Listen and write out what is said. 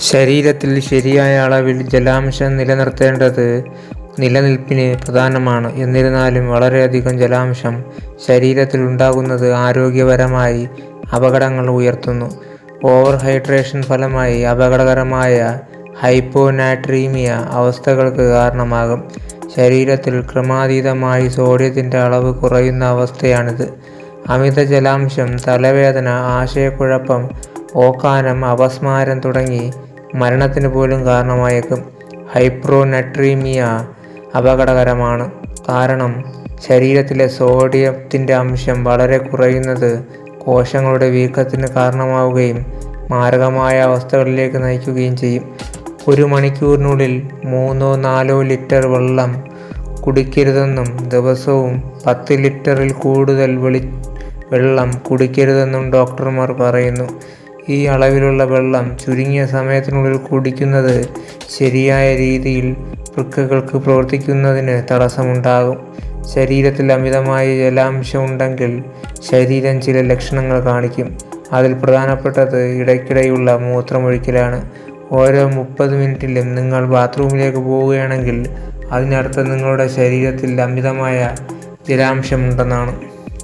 ശരീരത്തിൽ ശരിയായ അളവിൽ ജലാംശം നിലനിർത്തേണ്ടത് നിലനിൽപ്പിന് പ്രധാനമാണ്. എന്നിരുന്നാലും വളരെയധികം ജലാംശം ശരീരത്തിൽ ഉണ്ടാകുന്നത് ആരോഗ്യപരമായി അപകടങ്ങൾ ഉയർത്തുന്നു. ഓവർ ഹൈഡ്രേഷൻ ഫലമായി അപകടകരമായ ഹൈപ്പോനാട്രീമിയ അവസ്ഥകൾക്ക് കാരണമാകും. ശരീരത്തിൽ ക്രമാതീതമായി സോഡിയത്തിന്റെ അളവ് കുറയുന്ന അവസ്ഥയാണിത്. അമിത ജലാംശം തലവേദന, ആശയക്കുഴപ്പം, ഓക്കാനം, അപസ്മാരം തുടങ്ങി മരണത്തിന് പോലും കാരണമായേക്കും. ഹൈപ്രോനട്രീമിയ അപകടകരമാണ്. കാരണം ശരീരത്തിലെ സോഡിയത്തിന്റെ അംശം വളരെ കുറയുന്നത് കോശങ്ങളുടെ വീക്കത്തിന് കാരണമാവുകയും മാരകമായ അവസ്ഥകളിലേക്ക് നയിക്കുകയും ചെയ്യും. ഒരു മണിക്കൂറിനുള്ളിൽ മൂന്നോ നാലോ ലിറ്റർ വെള്ളം കുടിക്കരുതെന്നും ദിവസവും പത്ത് ലിറ്ററിൽ കൂടുതൽ വെളി വെള്ളം കുടിക്കരുതെന്നും ഡോക്ടർമാർ പറയുന്നു. ഈ അളവിലുള്ള വെള്ളം ചുരുങ്ങിയ സമയത്തിനുള്ളിൽ കുടിക്കുന്നത് ശരിയായ രീതിയിൽ വൃക്കകൾക്ക് പ്രവർത്തിക്കുന്നതിന് തടസ്സമുണ്ടാകും ശരീരത്തിൽ അമിതമായ ജലാംശം ഉണ്ടെങ്കിൽ ശരീരം ചില ലക്ഷണങ്ങൾ കാണിക്കും. അതിൽ പ്രധാനപ്പെട്ടത് ഇടയ്ക്കിടെയുള്ള മൂത്രമൊഴിക്കലാണ്. ഓരോ മുപ്പത് മിനിറ്റിലും നിങ്ങൾ ബാത്റൂമിലേക്ക് പോവുകയാണെങ്കിൽ അതിനർത്ഥം നിങ്ങളുടെ ശരീരത്തിൽ അമിതമായ ജലാംശമുണ്ടെന്നാണ്.